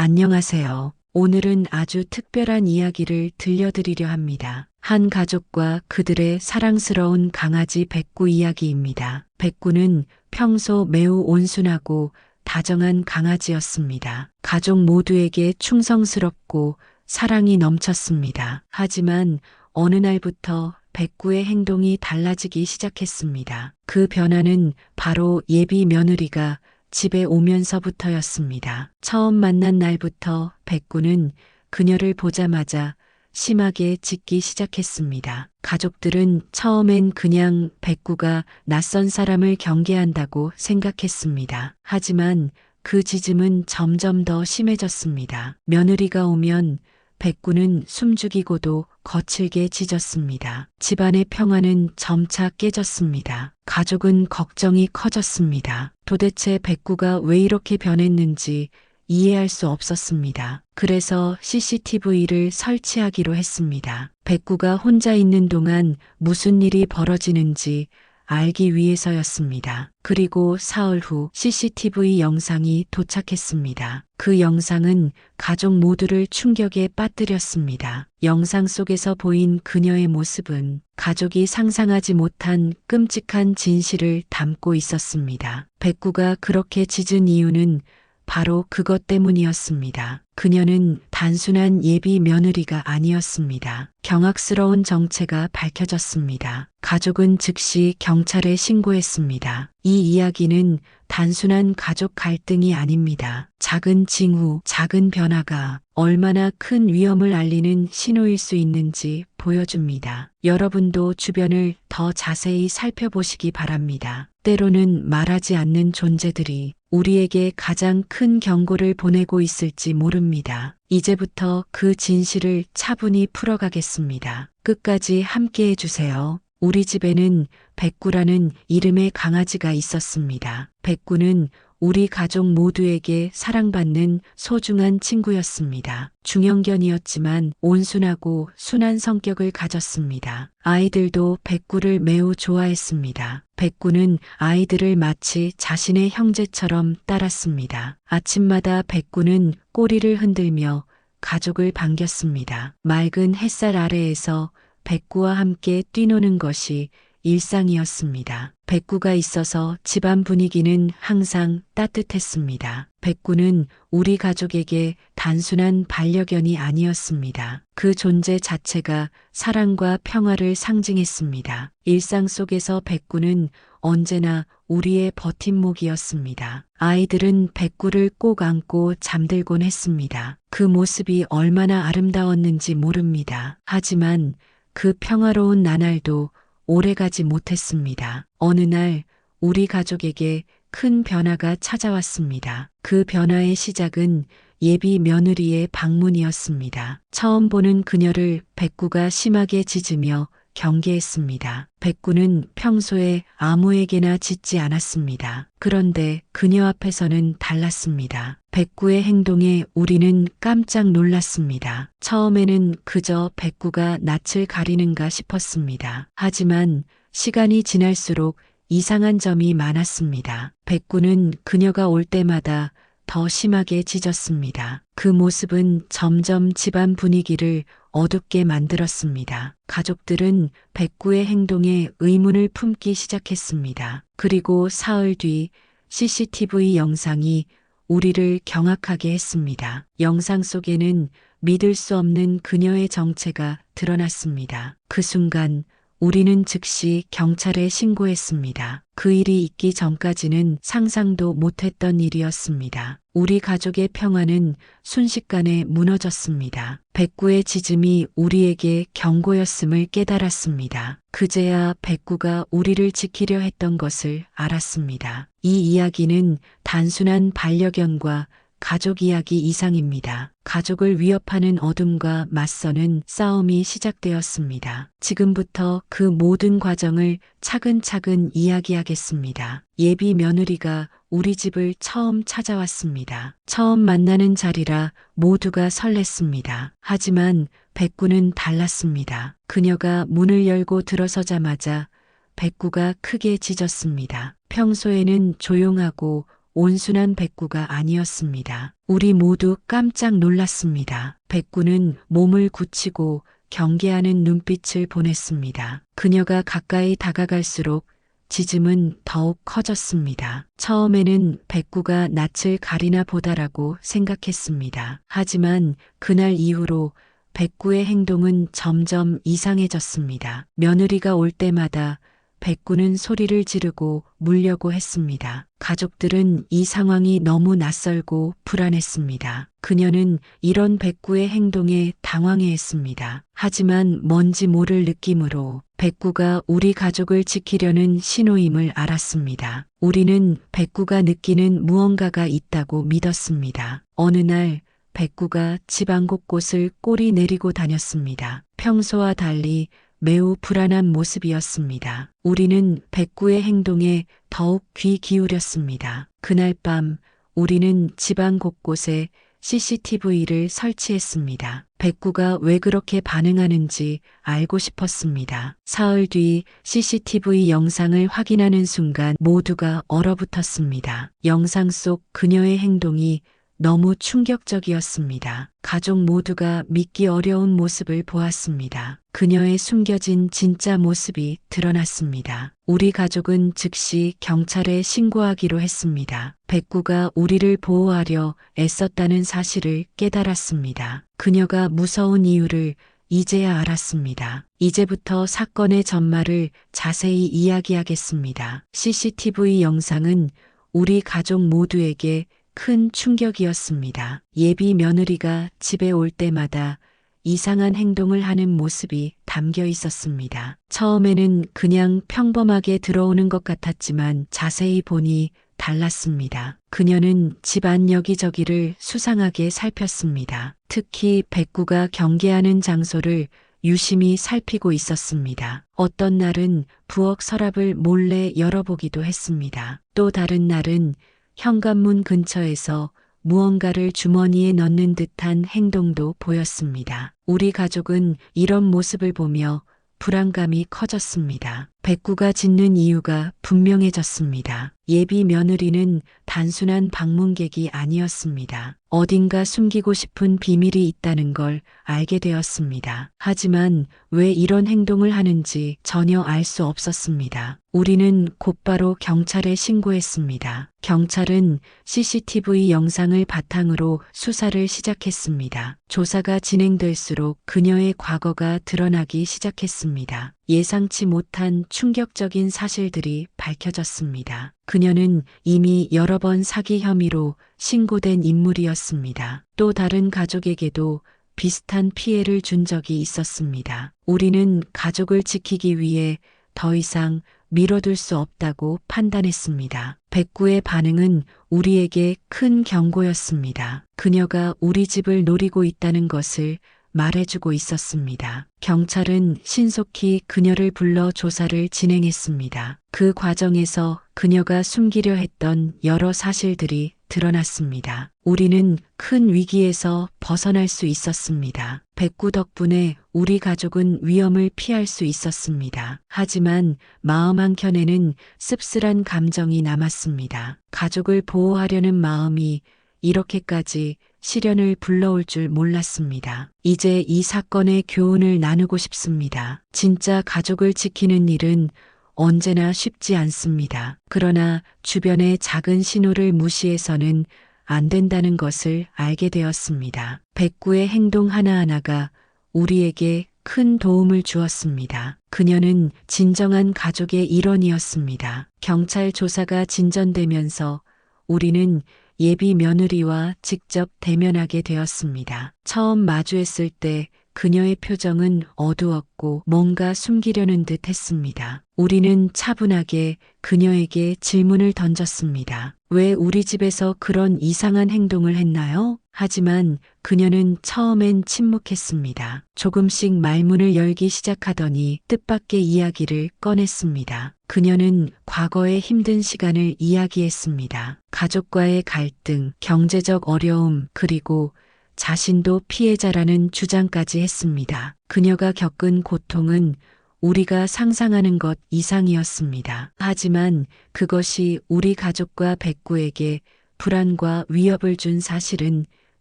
안녕하세요. 오늘은 아주 특별한 이야기를 들려드리려 합니다. 한 가족과 그들의 사랑스러운 강아지 백구 이야기입니다. 백구는 평소 매우 온순하고 다정한 강아지였습니다. 가족 모두에게 충성스럽고 사랑이 넘쳤습니다. 하지만 어느 날부터 백구의 행동이 달라지기 시작했습니다. 그 변화는 바로 예비 며느리가 집에 오면서부터였습니다. 처음 만난 날부터 백구는 그녀를 보자마자 심하게 짖기 시작했습니다. 가족들은 처음엔 그냥 백구가 낯선 사람을 경계한다고 생각했습니다. 하지만 그 짖음은 점점 더 심해졌습니다. 며느리가 오면 백구는 숨죽이고도 거칠게 짖었습니다. 집안의 평화는 점차 깨졌습니다. 가족은 걱정이 커졌습니다. 도대체 백구가 왜 이렇게 변했는지 이해할 수 없었습니다. 그래서 CCTV를 설치하기로 했습니다. 백구가 혼자 있는 동안 무슨 일이 벌어지는지 알기 위해서였습니다. 그리고 사흘 후 CCTV 영상이 도착했습니다. 그 영상은 가족 모두를 충격에 빠뜨렸습니다. 영상 속에서 보인 그녀의 모습은 가족이 상상하지 못한 끔찍한 진실을 담고 있었습니다. 백구가 그렇게 짖은 이유는 바로 그것 때문이었습니다. 그녀는 단순한 예비 며느리가 아니었습니다. 경악스러운 정체가 밝혀졌습니다. 가족은 즉시 경찰에 신고했습니다. 이 이야기는 단순한 가족 갈등이 아닙니다. 작은 징후, 작은 변화가 얼마나 큰 위험을 알리는 신호일 수 있는지 보여줍니다. 여러분도 주변을 더 자세히 살펴보시기 바랍니다. 때로는 말하지 않는 존재들이 우리에게 가장 큰 경고를 보내고 있을지 모릅니다. 이제부터 그 진실을 차분히 풀어가겠습니다. 끝까지 함께 해주세요. 우리 집에는 백구라는 이름의 강아지가 있었습니다. 백구는 우리 가족 모두에게 사랑받는 소중한 친구였습니다. 중형견이었지만 온순하고 순한 성격을 가졌습니다. 아이들도 백구를 매우 좋아했습니다. 백구는 아이들을 마치 자신의 형제처럼 따랐습니다. 아침마다 백구는 꼬리를 흔들며 가족을 반겼습니다. 맑은 햇살 아래에서 백구와 함께 뛰노는 것이 일상이었습니다. 백구가 있어서 집안 분위기는 항상 따뜻했습니다. 백구는 우리 가족에게 단순한 반려견이 아니었습니다. 그 존재 자체가 사랑과 평화를 상징했습니다. 일상 속에서 백구는 언제나 우리의 버팀목이었습니다. 아이들은 백구를 꼭 안고 잠들곤 했습니다. 그 모습이 얼마나 아름다웠는지 모릅니다. 하지만 그 평화로운 나날도 오래가지 못했습니다. 어느 날 우리 가족에게 큰 변화가 찾아왔습니다. 그 변화의 시작은 예비 며느리의 방문이었습니다. 처음 보는 그녀를 백구가 심하게 짖으며 경계했습니다. 백구는 평소에 아무에게나 짖지 않았습니다. 그런데 그녀 앞에서는 달랐습니다. 백구의 행동에 우리는 깜짝 놀랐습니다. 처음에는 그저 백구가 낯을 가리는가 싶었습니다. 하지만 시간이 지날수록 이상한 점이 많았습니다. 백구는 그녀가 올 때마다 더 심하게 짖었습니다. 그 모습은 점점 집안 분위기를 어둡게 만들었습니다. 가족들은 백구의 행동에 의문을 품기 시작했습니다. 그리고 사흘 뒤 CCTV 영상이 우리를 경악하게 했습니다. 영상 속에는 믿을 수 없는 그녀의 정체가 드러났습니다. 그 순간 우리는 즉시 경찰에 신고했습니다. 그 일이 있기 전까지는 상상도 못했던 일이었습니다. 우리 가족의 평화는 순식간에 무너졌습니다. 백구의 짖음이 우리에게 경고였음을 깨달았습니다. 그제야 백구가 우리를 지키려 했던 것을 알았습니다. 이 이야기는 단순한 반려견과 가족 이야기 이상입니다. 가족을 위협하는 어둠과 맞서는 싸움이 시작되었습니다. 지금부터 그 모든 과정을 차근차근 이야기하겠습니다. 예비 며느리가 우리 집을 처음 찾아왔습니다. 처음 만나는 자리라 모두가 설렜습니다. 하지만 백구는 달랐습니다. 그녀가 문을 열고 들어서자마자 백구가 크게 짖었습니다. 평소에는 조용하고 온순한 백구가 아니었습니다. 우리 모두 깜짝 놀랐습니다. 백구는 몸을 굳히고 경계하는 눈빛을 보냈습니다. 그녀가 가까이 다가갈수록 지짐은 더욱 커졌습니다. 처음에는 백구가 낯을 가리나 보다라고 생각했습니다. 하지만 그날 이후로 백구의 행동은 점점 이상해졌습니다. 며느리가 올 때마다 백구는 소리를 지르고 물려고 했습니다. 가족들은 이 상황이 너무 낯설고 불안했습니다. 그녀는 이런 백구의 행동에 당황해 했습니다. 하지만 뭔지 모를 느낌으로 백구가 우리 가족을 지키려는 신호임을 알았습니다. 우리는 백구가 느끼는 무언가가 있다고 믿었습니다. 어느 날 백구가 집안 곳곳을 꼬리 내리고 다녔습니다. 평소와 달리 매우 불안한 모습이었습니다. 우리는 백구의 행동에 더욱 귀 기울였습니다. 그날 밤 우리는 집안 곳곳에 CCTV를 설치했습니다. 백구가 왜 그렇게 반응하는지 알고 싶었습니다. 사흘 뒤 CCTV 영상을 확인하는 순간 모두가 얼어붙었습니다. 영상 속 그녀의 행동이 너무 충격적이었습니다. 가족 모두가 믿기 어려운 모습을 보았습니다. 그녀의 숨겨진 진짜 모습이 드러났습니다. 우리 가족은 즉시 경찰에 신고하기로 했습니다. 백구가 우리를 보호하려 애썼다는 사실을 깨달았습니다. 그녀가 무서운 이유를 이제야 알았습니다. 이제부터 사건의 전말을 자세히 이야기하겠습니다. CCTV 영상은 우리 가족 모두에게 큰 충격이었습니다. 예비 며느리가 집에 올 때마다 이상한 행동을 하는 모습이 담겨 있었습니다. 처음에는 그냥 평범하게 들어오는 것 같았지만 자세히 보니 달랐습니다. 그녀는 집안 여기저기를 수상하게 살폈습니다. 특히 백구가 경계하는 장소를 유심히 살피고 있었습니다. 어떤 날은 부엌 서랍을 몰래 열어보기도 했습니다. 또 다른 날은 현관문 근처에서 무언가를 주머니에 넣는 듯한 행동도 보였습니다. 우리 가족은 이런 모습을 보며 불안감이 커졌습니다. 백구가 짖는 이유가 분명해졌습니다. 예비 며느리는 단순한 방문객이 아니었습니다. 어딘가 숨기고 싶은 비밀이 있다는 걸 알게 되었습니다. 하지만 왜 이런 행동을 하는지 전혀 알 수 없었습니다. 우리는 곧바로 경찰에 신고했습니다. 경찰은 CCTV 영상을 바탕으로 수사를 시작했습니다. 조사가 진행될수록 그녀의 과거가 드러나기 시작했습니다. 예상치 못한 충격적인 사실들이 밝혀졌습니다. 그녀는 이미 여러 번 사기 혐의로 신고된 인물이었습니다. 또 다른 가족에게도 비슷한 피해를 준 적이 있었습니다. 우리는 가족을 지키기 위해 더 이상 미뤄둘 수 없다고 판단했습니다. 백구의 반응은 우리에게 큰 경고였습니다. 그녀가 우리 집을 노리고 있다는 것을 말해주고 있었습니다. 경찰은 신속히 그녀를 불러 조사를 진행했습니다. 그 과정에서 그녀가 숨기려 했던 여러 사실들이 드러났습니다. 우리는 큰 위기에서 벗어날 수 있었습니다. 백구 덕분에 우리 가족은 위험을 피할 수 있었습니다. 하지만 마음 한켠에는 씁쓸한 감정이 남았습니다. 가족을 보호하려는 마음이 이렇게까지 시련을 불러올 줄 몰랐습니다. 이제 이 사건의 교훈을 나누고 싶습니다. 진짜 가족을 지키는 일은 언제나 쉽지 않습니다. 그러나 주변의 작은 신호를 무시해서는 안 된다는 것을 알게 되었습니다. 백구의 행동 하나하나가 우리에게 큰 도움을 주었습니다. 그녀는 진정한 가족의 일원이었습니다. 경찰 조사가 진전되면서 우리는 예비 며느리와 직접 대면하게 되었습니다. 처음 마주했을 때 그녀의 표정은 어두웠고 뭔가 숨기려는 듯 했습니다. 우리는 차분하게 그녀에게 질문을 던졌습니다. 왜 우리 집에서 그런 이상한 행동을 했나요? 하지만 그녀는 처음엔 침묵했습니다. 조금씩 말문을 열기 시작하더니 뜻밖의 이야기를 꺼냈습니다. 그녀는 과거의 힘든 시간을 이야기했습니다. 가족과의 갈등, 경제적 어려움, 그리고 자신도 피해자라는 주장까지 했습니다. 그녀가 겪은 고통은 우리가 상상하는 것 이상이었습니다. 하지만 그것이 우리 가족과 백구에게 불안과 위협을 준 사실은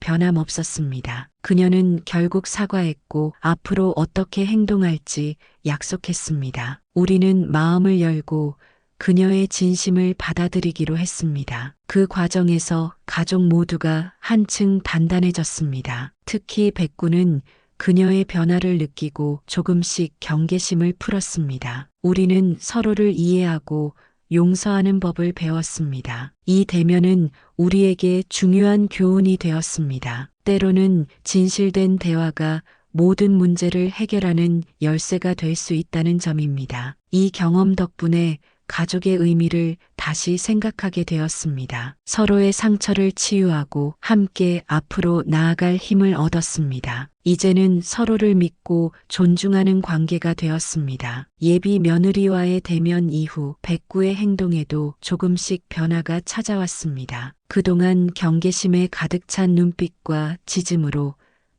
변함없었습니다. 그녀는 결국 사과했고 앞으로 어떻게 행동할지 약속했습니다. 우리는 마음을 열고 그녀의 진심을 받아들이기로 했습니다. 그 과정에서 가족 모두가 한층 단단해졌습니다. 특히 백구는 그녀의 변화를 느끼고 조금씩 경계심을 풀었습니다. 우리는 서로를 이해하고 용서하는 법을 배웠습니다. 이 대면은 우리에게 중요한 교훈이 되었습니다. 때로는 진실된 대화가 모든 문제를 해결하는 열쇠가 될 수 있다는 점입니다. 이 경험 덕분에 가족의 의미를 다시 생각하게 되었습니다. 서로의 상처를 치유하고 함께 앞으로 나아갈 힘을 얻었습니다. 이제는 서로를 믿고 존중하는 관계가 되었습니다. 예비 며느리와의 대면 이후 백구의 행동에도 조금씩 변화가 찾아왔습니다. 그동안 경계심에 가득 찬 눈빛과 짖음으로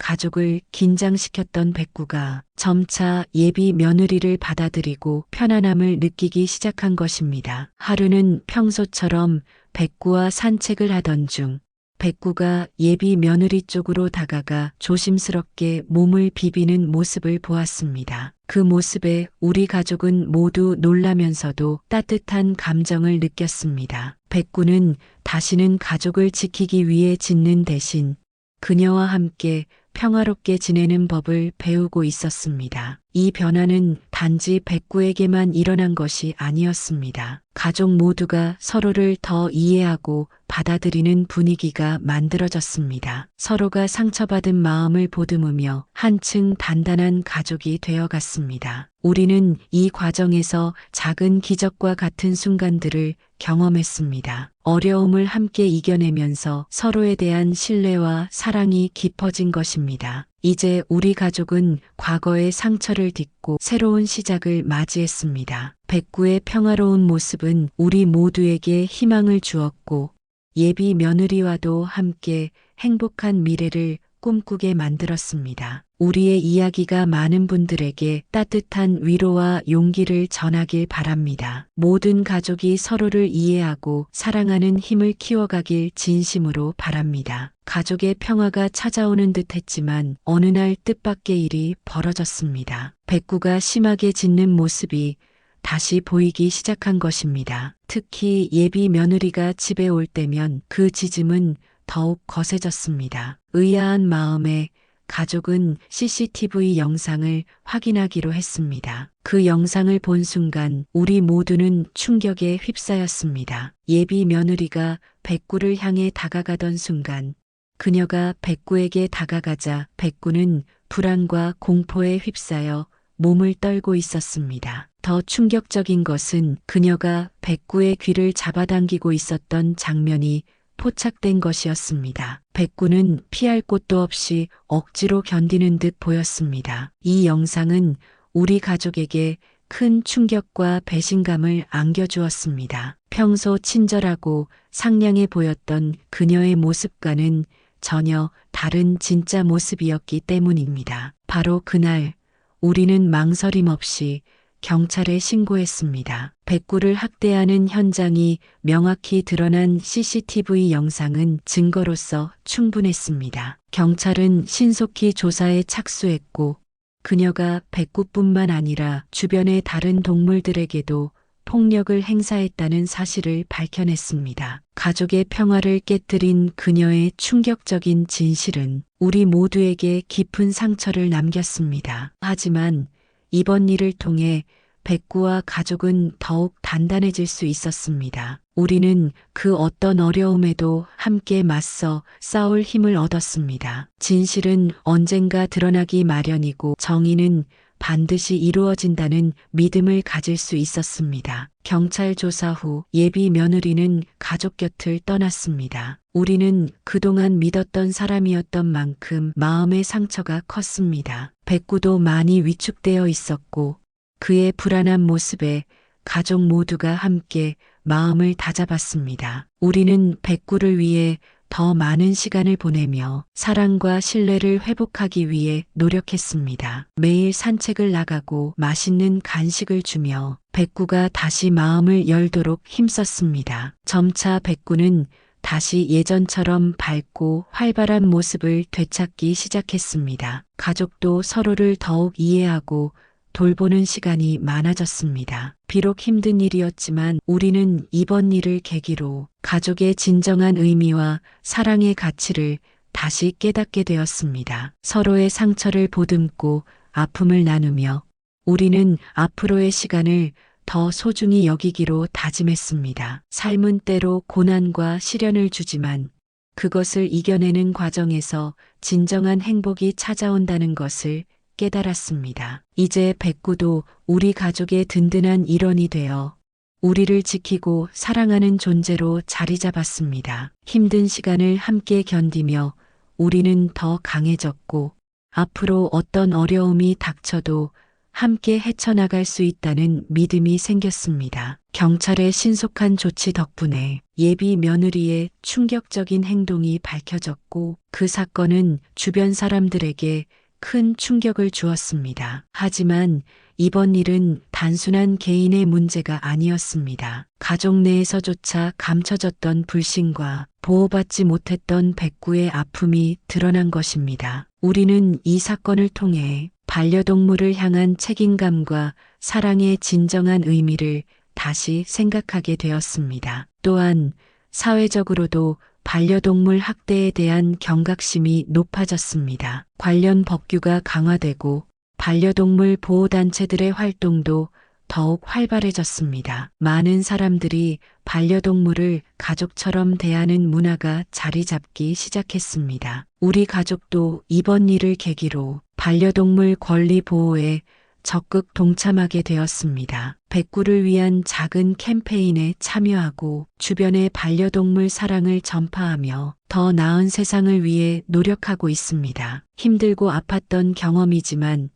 가족을 긴장시켰던 백구가 점차 예비 며느리를 받아들이고 편안함을 느끼기 시작한 것입니다. 하루는 평소처럼 백구와 산책을 하던 중 백구가 예비 며느리 쪽으로 다가가 조심스럽게 몸을 비비는 모습을 보았습니다. 그 모습에 우리 가족은 모두 놀라면서도 따뜻한 감정을 느꼈습니다. 백구는 다시는 가족을 지키기 위해 짓는 대신 그녀와 함께 평화롭게 지내는 법을 배우고 있었습니다. 이 변화는 단지 백구에게만 일어난 것이 아니었습니다. 가족 모두가 서로를 더 이해하고 받아들이는 분위기가 만들어졌습니다. 서로가 상처받은 마음을 보듬으며 한층 단단한 가족이 되어갔습니다. 우리는 이 과정에서 작은 기적과 같은 순간들을 경험했습니다. 어려움을 함께 이겨내면서 서로에 대한 신뢰와 사랑이 깊어진 것입니다. 이제 우리 가족은 과거의 상처를 딛고 새로운 시작을 맞이했습니다. 백구의 평화로운 모습은 우리 모두에게 희망을 주었고 예비 며느리와도 함께 행복한 미래를 꿈꾸게 만들었습니다. 우리의 이야기가 많은 분들에게 따뜻한 위로와 용기를 전하길 바랍니다. 모든 가족이 서로를 이해하고 사랑하는 힘을 키워가길 진심으로 바랍니다. 가족의 평화가 찾아오는 듯 했지만 어느 날 뜻밖의 일이 벌어졌습니다. 백구가 심하게 짖는 모습이 다시 보이기 시작한 것입니다. 특히 예비 며느리가 집에 올 때면 그 짖음은 더욱 거세졌습니다. 의아한 마음에 가족은 CCTV 영상을 확인하기로 했습니다. 그 영상을 본 순간 우리 모두는 충격에 휩싸였습니다. 예비 며느리가 백구를 향해 다가가던 순간 그녀가 백구에게 다가가자 백구는 불안과 공포에 휩싸여 몸을 떨고 있었습니다. 더 충격적인 것은 그녀가 백구의 귀를 잡아당기고 있었던 장면이 포착된 것이었습니다. 백구는 피할 곳도 없이 억지로 견디는 듯 보였습니다. 이 영상은 우리 가족에게 큰 충격과 배신감을 안겨주었습니다. 평소 친절하고 상냥해 보였던 그녀의 모습과는 전혀 다른 진짜 모습이었기 때문입니다. 바로 그날 우리는 망설임 없이 경찰에 신고했습니다. 백구를 학대하는 현장이 명확히 드러난 CCTV 영상은 증거로서 충분했습니다. 경찰은 신속히 조사에 착수했고 그녀가 백구뿐만 아니라 주변의 다른 동물들에게도 폭력을 행사했다는 사실을 밝혀냈습니다. 가족의 평화를 깨뜨린 그녀의 충격적인 진실은 우리 모두에게 깊은 상처를 남겼습니다. 하지만 이번 일을 통해 백구와 가족은 더욱 단단해질 수 있었습니다. 우리는 그 어떤 어려움에도 함께 맞서 싸울 힘을 얻었습니다. 진실은 언젠가 드러나기 마련이고 정의는 반드시 이루어진다는 믿음을 가질 수 있었습니다. 경찰 조사 후 예비 며느리는 가족 곁을 떠났습니다. 우리는 그동안 믿었던 사람이었던 만큼 마음의 상처가 컸습니다. 백구도 많이 위축되어 있었고 그의 불안한 모습에 가족 모두가 함께 마음을 다잡았습니다. 우리는 백구를 위해 더 많은 시간을 보내며 사랑과 신뢰를 회복하기 위해 노력했습니다. 매일 산책을 나가고 맛있는 간식을 주며 백구가 다시 마음을 열도록 힘썼습니다. 점차 백구는 다시 예전처럼 밝고 활발한 모습을 되찾기 시작했습니다. 가족도 서로를 더욱 이해하고 돌보는 시간이 많아졌습니다. 비록 힘든 일이었지만 우리는 이번 일을 계기로 가족의 진정한 의미와 사랑의 가치를 다시 깨닫게 되었습니다. 서로의 상처를 보듬고 아픔을 나누며 우리는 앞으로의 시간을 더 소중히 여기기로 다짐했습니다. 삶은 때로 고난과 시련을 주지만 그것을 이겨내는 과정에서 진정한 행복이 찾아온다는 것을 깨달았습니다. 이제 백구도 우리 가족의 든든한 일원이 되어 우리를 지키고 사랑하는 존재로 자리 잡았습니다. 힘든 시간을 함께 견디며 우리는 더 강해졌고 앞으로 어떤 어려움이 닥쳐도 함께 헤쳐나갈 수 있다는 믿음이 생겼습니다. 경찰의 신속한 조치 덕분에 예비 며느리의 충격적인 행동이 밝혀졌고 그 사건은 주변 사람들에게 큰 충격을 주었습니다. 하지만 이번 일은 단순한 개인의 문제가 아니었습니다. 가족 내에서조차 감춰졌던 불신과 보호받지 못했던 백구의 아픔이 드러난 것입니다. 우리는 이 사건을 통해 반려동물을 향한 책임감과 사랑의 진정한 의미를 다시 생각하게 되었습니다. 또한 사회적으로도 반려동물 학대에 대한 경각심이 높아졌습니다. 관련 법규가 강화되고 반려동물 보호단체들의 활동도 더욱 활발해졌습니다. 많은 사람들이 반려동물을 가족처럼 대하는 문화가 자리 잡기 시작했습니다. 우리 가족도 이번 일을 계기로 반려동물 권리 보호에 적극 동참하게 되었습니다. 백구를 위한 작은 캠페인에 참여하고 주변의 반려동물 사랑을 전파하며 더 나은 세상을 위해 노력하고 있습니다. 힘들고 아팠던 경험이지만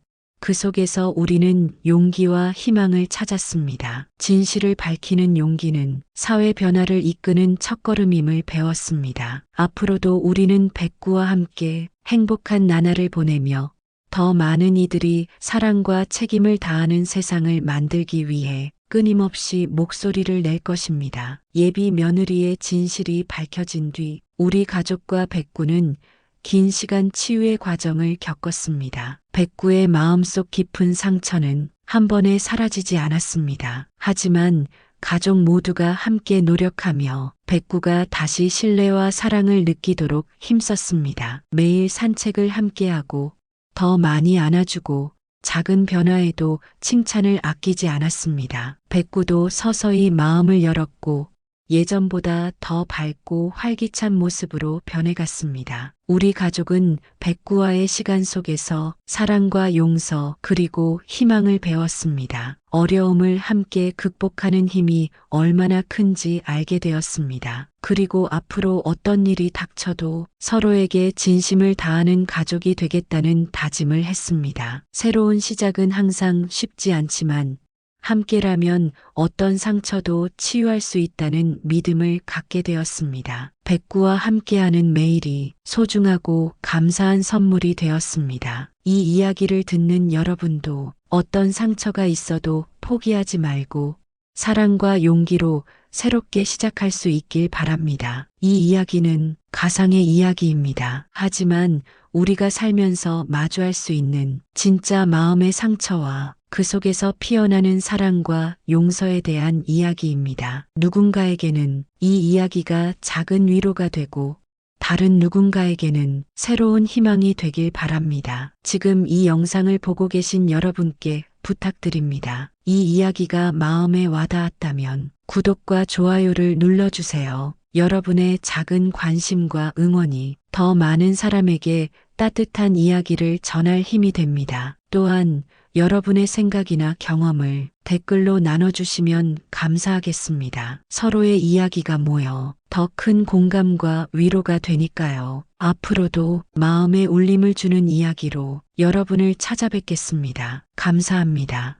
그 속에서 우리는 용기와 희망을 찾았습니다. 진실을 밝히는 용기는 사회 변화를 이끄는 첫걸음임을 배웠습니다. 앞으로도 우리는 백구와 함께 행복한 나날을 보내며 더 많은 이들이 사랑과 책임을 다하는 세상을 만들기 위해 끊임없이 목소리를 낼 것입니다. 예비 며느리의 진실이 밝혀진 뒤 우리 가족과 백구는 긴 시간 치유의 과정을 겪었습니다. 백구의 마음속 깊은 상처는 한 번에 사라지지 않았습니다. 하지만 가족 모두가 함께 노력하며 백구가 다시 신뢰와 사랑을 느끼도록 힘썼습니다. 매일 산책을 함께하고 더 많이 안아주고 작은 변화에도 칭찬을 아끼지 않았습니다. 백구도 서서히 마음을 열었고 예전보다 더 밝고 활기찬 모습으로 변해갔습니다. 우리 가족은 백구와의 시간 속에서 사랑과 용서 그리고 희망을 배웠습니다. 어려움을 함께 극복하는 힘이 얼마나 큰지 알게 되었습니다. 그리고 앞으로 어떤 일이 닥쳐도 서로에게 진심을 다하는 가족이 되겠다는 다짐을 했습니다. 새로운 시작은 항상 쉽지 않지만 함께라면 어떤 상처도 치유할 수 있다는 믿음을 갖게 되었습니다. 백구와 함께하는 매일이 소중하고 감사한 선물이 되었습니다. 이 이야기를 듣는 여러분도 어떤 상처가 있어도 포기하지 말고 사랑과 용기로 새롭게 시작할 수 있길 바랍니다. 이 이야기는 가상의 이야기입니다. 하지만 우리가 살면서 마주할 수 있는 진짜 마음의 상처와 그 속에서 피어나는 사랑과 용서에 대한 이야기입니다. 누군가에게는 이 이야기가 작은 위로가 되고 다른 누군가에게는 새로운 희망이 되길 바랍니다. 지금 이 영상을 보고 계신 여러분께 부탁드립니다. 이 이야기가 마음에 와닿았다면 구독과 좋아요를 눌러주세요. 여러분의 작은 관심과 응원이 더 많은 사람에게 따뜻한 이야기를 전할 힘이 됩니다. 또한 여러분의 생각이나 경험을 댓글로 나눠주시면 감사하겠습니다. 서로의 이야기가 모여 더 큰 공감과 위로가 되니까요. 앞으로도 마음에 울림을 주는 이야기로 여러분을 찾아뵙겠습니다. 감사합니다.